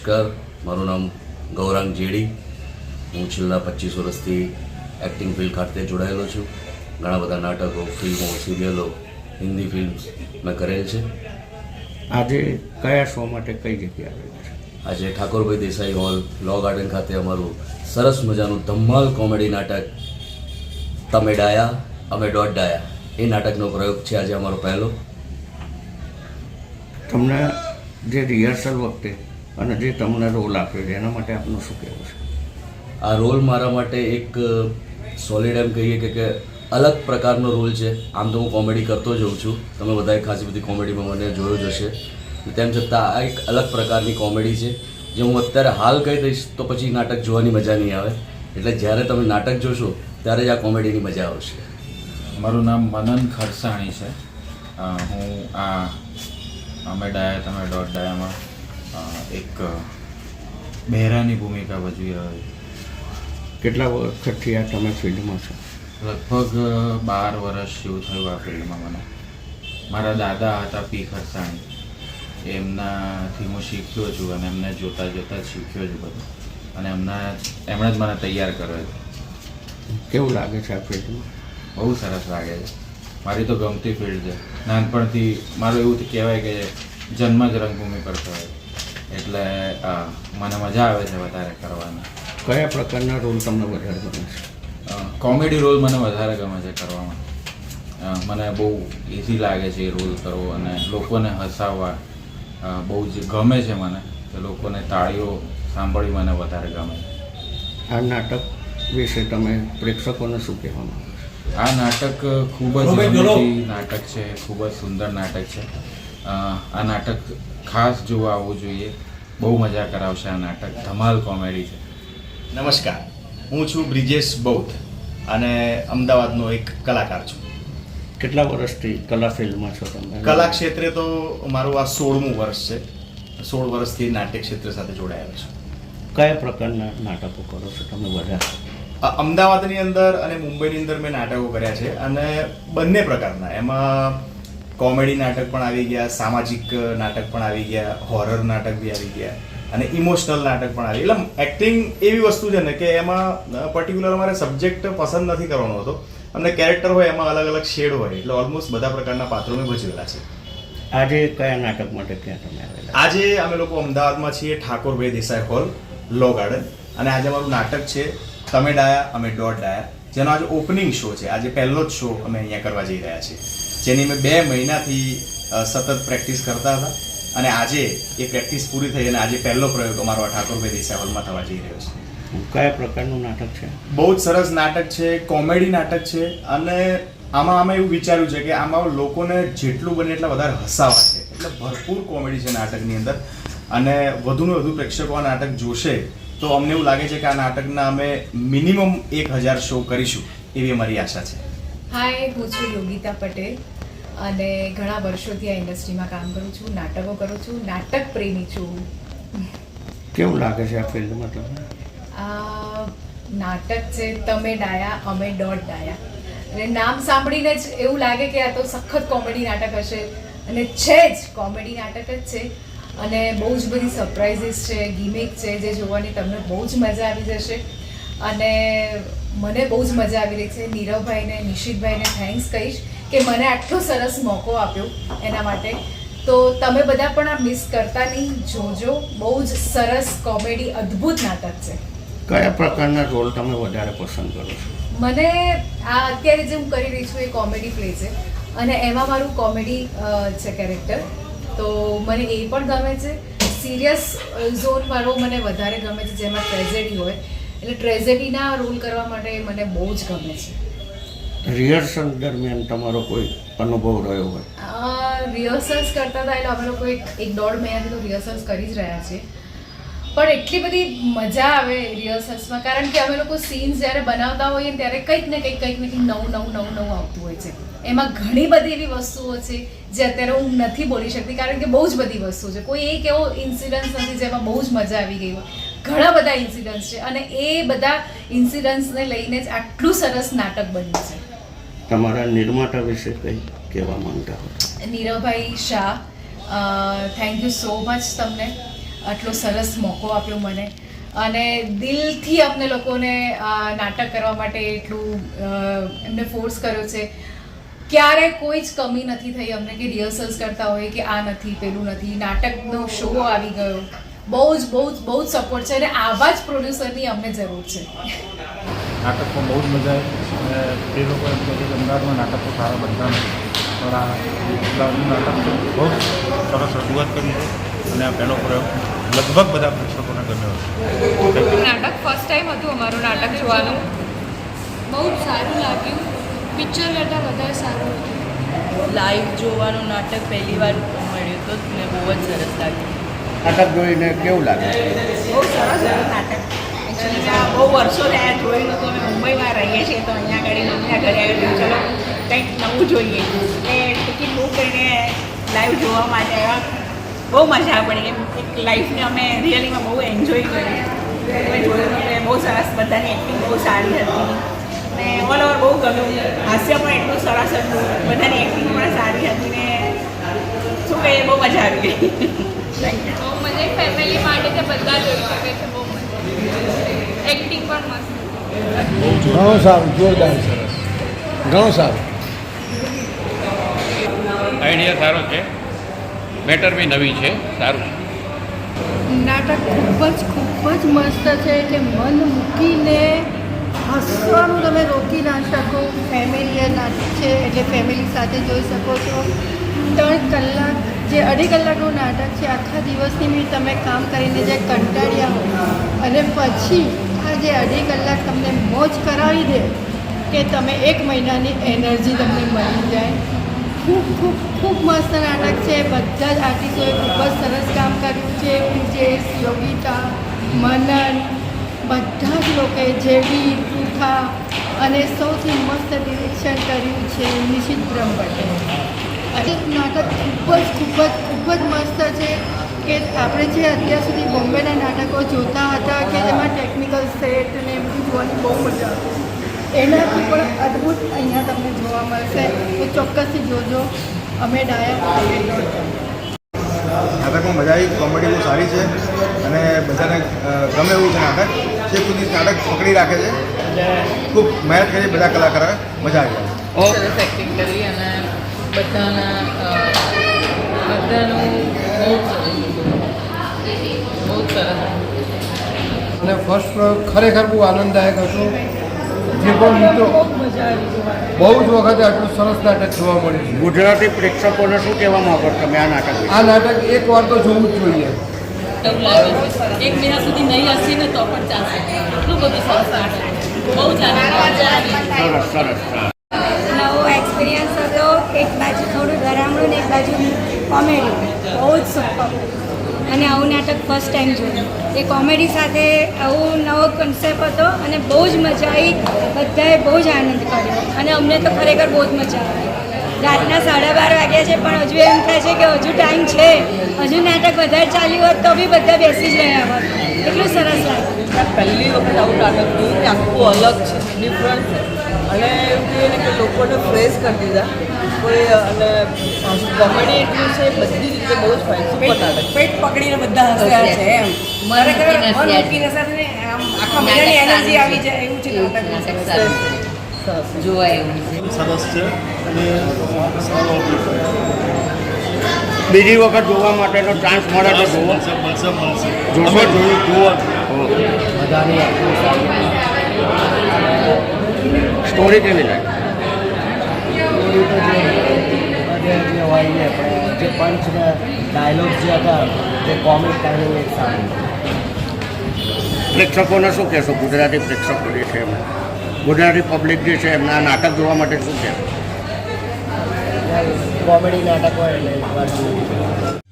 નમસ્કાર મારું નામ ગૌરાંગ જેડી. હું છેલ્લા પચીસ વર્ષથી એક્ટિંગ ફિલ્ડ ખાતે જોડાયેલો છું. ઘણા બધા નાટકો ફિલ્મો સિરિયલો હિન્દી ફિલ્મ્સ મેં કરેલ છે. આજે કયા શો માટે કઈ જગ્યાએ આજે Thakorbhai Desai Hall Law Garden ખાતે અમારું સરસ મજાનું ધમાલ કોમેડી નાટક તમે ડાયા અમે દોઢ ડાયા. એ નાટકનો પ્રયોગ છે આજે અમારો પહેલો. તમને જે રિહર્સલ વખતે અને જે તમને રોલ આપ્યો છે એના માટે આપનું શું કહેવું છે? આ રોલ મારા માટે એક સોલિડ એમ કહીએ કે કે અલગ પ્રકારનો રોલ છે. આમ તો હું કોમેડી કરતો જ હોઉં છું. તમે બધાએ ખાસી બધી કોમેડીમાં મને જોયો જ હશે. તેમ છતાં આ એક અલગ પ્રકારની કોમેડી છે. જે હું અત્યારે હાલ કહી દઈશ તો પછી નાટક જોવાની મજા નહીં આવે. એટલે જ્યારે તમે નાટક જોશો ત્યારે જ આ કોમેડીની મજા આવશે. મારું નામ મનન ખરસાણી છે. હું આ અમે ડાયા તમે ડોટ ડાયામાં એક બહેરાની ભૂમિકા ભજવી રહ્યો છું. કેટલા વખતથી આ તમે ફિલ્ડમાં છો? લગભગ બાર વર્ષ જેવું થયું આ ફિલ્ડમાં મને. મારા દાદા હતા પી ખરસાણી. એમનાથી હું શીખ્યો છું અને એમને જોતાં જોતાં જ શીખ્યો છું બધું. અને એમના એમણે જ મને તૈયાર કર્યો છે. કેવું લાગે છે આ ફિલ્ડમાં? બહુ સરસ લાગે છે. મારી તો ગમતી ફિલ્ડ છે. નાનપણથી મારું એવું કહેવાય કે જન્મ જ રંગભૂમિ પર થયો એટલે મને મજા આવે છે વધારે કરવાની. કયા પ્રકારના રોલ તમને વધારે ગમે છે? કોમેડી રોલ મને વધારે ગમે છે કરવામાં. મને બહુ ઇઝી લાગે છે એ રોલ કરવો અને લોકોને હસાવવા. બહુ જ ગમે છે મને. તો લોકોને તાળીઓ સાંભળવી મને વધારે ગમે. છે આ નાટક વિશે તમે પ્રેક્ષકોને શું કહેવા માંગો આ નાટક ખૂબ જ નાટક છે. ખૂબ જ સુંદર નાટક છે. આ નાટક ખાસ જોવા આવવું જોઈએ. બહુ મજા કરાવશે આ નાટક. ધમાલ કોમેડી છે. નમસ્કાર. હું છું બ્રિજેશ બૌદ્ધ અને અમદાવાદનો એક કલાકાર છું. કેટલા વર્ષથી કલા ફિલ્ડમાં છો તમે? કલા ક્ષેત્રે તો મારું આ સોળમું વર્ષ છે. સોળ વર્ષથી નાટ્ય ક્ષેત્ર સાથે જોડાયેલો છું. કયા પ્રકારના નાટકો કરો છો તમે બધા? અમદાવાદની અંદર અને મુંબઈની અંદર મેં નાટકો કર્યા છે અને બંને પ્રકારના. એમાં કોમેડી નાટક પણ આવી ગયા સામાજિક નાટક પણ આવી ગયા હોરર નાટક બી આવી ગયા અને ઇમોશનલ નાટક પણ આવી. એટલે એક્ટિંગ એવી વસ્તુ છે ને કે એમાં પર્ટિક્યુલર અમારે સબ્જેક્ટ પસંદ નથી કરવાનો હતો. અને કેરેક્ટર હોય એમાં અલગ અલગ શેડ હોય એટલે ઓલમોસ્ટ બધા પ્રકારના પાત્રો મેં ભજવેલા છે. આજે કયા નાટક માટે ત્યાં તમે આવેલા? આજે અમે લોકો અમદાવાદમાં છીએ Thakorbhai Desai Hall Law Garden અને આજે અમારું નાટક છે તમે ડાયા અમે દોઢ ડાયા જેનો આજે ઓપનિંગ શો છે. આજે પહેલો જ શો અમે અહીંયા કરવા જઈ રહ્યા છીએ. જેની મેં બે મહિનાથી સતત પ્રેક્ટિસ કરતા હતા. અને આજે એ પ્રેક્ટિસ પૂરી થઈ અને આજે પહેલો પ્રયોગ અમારો ઠાકોરભાઈ દેસાઈ હોલમાં થવા જઈ રહ્યો છે. કયા પ્રકારનું નાટક છે? બહુ જ સરસ નાટક છે કોમેડી નાટક છે અને આમાં અમે એવું વિચાર્યું છે કે આમાં લોકોને જેટલું બને એટલા વધારે હસાવા છે. એટલે ભરપૂર કોમેડી છે નાટકની અંદર. અને વધુને વધુ પ્રેક્ષકો આ નાટક જોશે તો અમને એવું લાગે છે કે આ નાટકના અમે મિનિમમ એક હજાર શો કરીશું એવી અમારી આશા છે. હાય હું છું યોગિતા પટેલ અને ઘણા વર્ષોથી આ ઇન્ડસ્ટ્રીમાં કામ કરું છું નાટકો કરું છું નાટક પ્રેમી છું. કેવું લાગે છે આ ફિલ્ડ મતલબ નાટક છે તમે ડાયા અમે દોઢ ડાયા. અને નામ સાંભળીને જ એવું લાગે કે આ તો સખત કોમેડી નાટક હશે. અને છે જ કોમેડી નાટક જ છે. અને બહુ જ બધી સરપ્રાઇઝીસ છે ગિમિક છે જે જોવાની તમને બહુ જ મજા આવી જશે. અને મને બહુ જ મજા આવી રહી છે. નીરવભાઈને નિશિતભાઈને થેન્ક્સ કહીશ કે મને આટલો સરસ મોકો આપ્યો એના માટે. તો તમે બધા પણ આ મિસ કરતા નહીં જોજો. બહુ જ સરસ કોમેડી અદ્ભુત નાટક છે. કયા પ્રકારના રોલ તમે વધારે પસંદ કરો છો? મને આ અત્યારે જે હું કરી રહી છું એ કોમેડી પ્લે છે. અને એમાં મારું કોમેડી છે કેરેક્ટર તો મને એ પણ ગમે છે. સિરિયસ ઝોન વાળો મને વધારે ગમે છે જેમાં ટ્રેજેડી હોય. એટલે ટ્રેઝેડીના રોલ કરવા માટે મને બહુ જ ગમે છે. રિહર્સલ દરમિયાન તમારો કોઈ અનુભવ રહ્યો હોય? રિહર્સલ્સ કરતા હતા એટલે અમે લોકો એક એક દોઢ મહિનાથી તો રિહર્સલ્સ કરી જ રહ્યા છીએ. પણ એટલી બધી મજા આવે રિહર્સલ્સમાં કારણ કે અમે લોકો સીન્સ જ્યારે બનાવતા હોઈએ ત્યારે કંઈક ને કંઈક કંઈક ને કંઈક નવું નવું નવું નવું આવતું હોય છે. એમાં ઘણી બધી એવી વસ્તુઓ છે જે અત્યારે હું નથી બોલી શકતી કારણ કે બહુ જ બધી વસ્તુઓ છે. કોઈ એક એવો ઇન્સિડન્સ નથી જેમાં બહુ જ મજા આવી ગઈ હોય. ઘણા બધા ઇન્સિડન્ટ્સ છે અને એ બધા ઇન્સિડન્ટ્સને લઈને જ આટલું સરસ નાટક બન્યું છે. તમારા નિર્માતા વિશે કંઈ કહેવા માંગતા હો? Niravbhai Shah thank you so much તમને. આટલો સરસ મોકો આપ્યો મને. અને દિલથી અમને લોકોને નાટક કરવા માટે એટલું એમને ફોર્સ કર્યો છે. ક્યારે કોઈ જ કમી નથી થઈ અમને કે રિહર્સલ્સ કરતા હોય કે આ નથી પેલું નથી. નાટકનો શો આવી ગયો. બહુ જ બહુ જ બહુ જ સપોર્ટ છે અને આવા જ પ્રોડ્યુસરની અમને જરૂર છે. નાટકમાં બહુ જ મજા આવી. તે લોકો એમ કહે છે કે અમદાવાદમાં નાટકો સારા બનતા નથી. પણ આ અમદાવાદનું નાટક બહુ સરસ રજૂઆત કરી છે અને આ પહેલો પ્રયોગ લગભગ બધા પ્રેક્ષકોને ગમ્યો નાટક ફર્સ્ટ ટાઈમ હતું અમારું નાટક જોવાનું. બહુ જ સારું લાગ્યું. પિક્ચર કરતાં વધારે સારું હતું. લાઈવ જોવાનું નાટક પહેલી વાર મળ્યું તો મને બહુ જ સરસ લાગ્યું. નાટક જોઈને કેવું લાગે? બહુ સરસ નાટક. બહુ વર્ષો થયા જોયેલું તો અમે મુંબઈમાં રહીએ છીએ, તો અહીંયા આગળ અહીંયા ઘરે આવ્યું ચલો, કંઈક નવું જોઈએ. એટલે ટિકિટ બુક કરીને લાઈવ જોવા માટે આવ્યા બહુ મજા પડી. એમ એક લાઈફને અમે રિયલીમાં બહુ એન્જોય કરી અમે જોયું બહુ સરસ બધાની એક્ટિંગ બહુ સારી હતી. ને ઓલ ઓવર બહુ ગમ્યું. હાસ્ય પણ એટલું સરસ હતું. બધાની એક્ટિંગ પણ સારી હતી ને શું કહીએ, બહુ મજા આવી ગઈ. ફેમિલી માટે તે બધા જોઈ શકે છે બહુ એક્ટિંગ પણ મસ્ત. ઘણું સારું જોરદાર સરસ. ઘણું સારું. આઈડિયા સારો છે. મેટર બી નવી છે સારું નાટક ખૂબ જ ખૂબ જ મસ્ત છે કે મન મૂકીને હસવાનું તમે રોકી ના શકો. ફેમિલી નાટક છે એટલે ફેમિલી સાથે જોઈ શકો છો. ત્રણ કલાક જે અઢી કલાકનું નાટક છે, આખા દિવસની મેં તમે કામ કરીને જે કંટાળ્યા હો. અને પછી આ જે અઢી કલાક તમને મોજ કરાવી દે કે તમે એક મહિનાની એનર્જી તમને મળી જાય. ખૂબ ખૂબ ખૂબ મસ્ત નાટક છે. બધા જ આર્ટિસ્ટોએ ખૂબ જ સરસ કામ કર્યું છે. ઉજેશ યોગિતા મનન, બધા જ લોકોએ જેવી પૃથા અને સૌથી મસ્ત ડિરેક્શન કર્યું છે નિશિત બ્રહ્મ અને નાટક ખૂબ જ ખૂબ જ ખૂબ જ મસ્ત છે કે આપણે જે અત્યાર સુધી બોમ્બેના નાટકો જોતા હતા કે જેમાં ટેકનિકલ સેટ ને એમ બધું જોવાની બહુ મજા આવતી એનાથી પણ અદ્ભુત અહીંયા તમને જોવા મળશે. તો ચોક્કસથી જોજો. અમે ડાયા. નાટકમાં મજા આવી કોમેડી બહુ સારી છે અને બધાને ગમે એવું છે નાટક છેક સુધી નાટક પકડી રાખે છે અને ખૂબ મહેનત કરી બધા કલાકારોએ મજા આવી. ઓકે એક્ટિંગ કરી અને બધાના બધાનું બહુ સરસ. બહુ સરસ. અને ફર્સ્ટ પ્રયોગ ખરેખર બહુ આનંદદાયક હતો. જે પણ મિત્રો બહુ જ વખતે આટલું સરસ નાટક જોવા મળ્યું છે. ગુજરાતી પ્રેક્ષકોને શું કહેવા માંગો તમે આ નાટક આ નાટક એક વાર તો જોવું જ જોઈએ. એવું લાગે છે. એક મહિના સુધી નહીં હસી ને તો પણ ચાલશે. એટલું બધું સરસ નાટક. બહુ જ સરસ સરસ સરસ નવો એક્સપિરિયન્સ હતો એક બાજુ થોડું ડરામણું ને એક બાજુ કોમેડી, બહુ જ સુપર અને આવું નાટક ફર્સ્ટ ટાઈમ જોયું. એ કોમેડી સાથે આવું નવો કન્સેપ્ટ હતો અને બહુ જ મજા આવી. બધાએ બહુ જ આનંદ કર્યો. અને અમને તો ખરેખર બહુ જ મજા આવી. રાતના સાડા બાર વાગ્યા છે, પણ હજુ એમ થાય છે કે હજુ ટાઈમ છે. હજુ નાટક વધારે ચાલ્યું હોત તો બી બધા બેસી જ રહ્યા હોત. એટલું સરસ લાગે પહેલી વખત આવું નાટક જોયું આખું અલગ છે ડિફરન્ટ છે. અને એવું કહીએ કે લોકોને ફ્રેશ કરી દીધા. કોઈ અને કોમેડી એટલું છે બધી રીતે બહુ જ ફાઇન સુપર નાટક પેટ પકડીને બધા હસ્યા છે એમ. ખરેખર મન મૂકીને સાથે ને આમ આખા મહિનાની એનર્જી આવી જાય એવું છે નાટક. જોવાય એવું સરસ છે. અને સારો બીજી વખત જોવા માટેનો ચાન્સ મળે તો જોવો. જોશો? જોયું જુઓ. સ્ટોરી કેવી લાગી? જે હોય. ને પણ જે પંચ ને ડાયલોગ જે હતા જે કોમિક ટાઈમિંગ એક સારું. પ્રેક્ષકોને શું કહેશો? ગુજરાતી પ્રેક્ષકો જે છે એમને ગુજરાતી પબ્લિક જે છે એમના નાટક જોવા માટે શું કહેશો? કોમેડી નાટક હોય એટલે.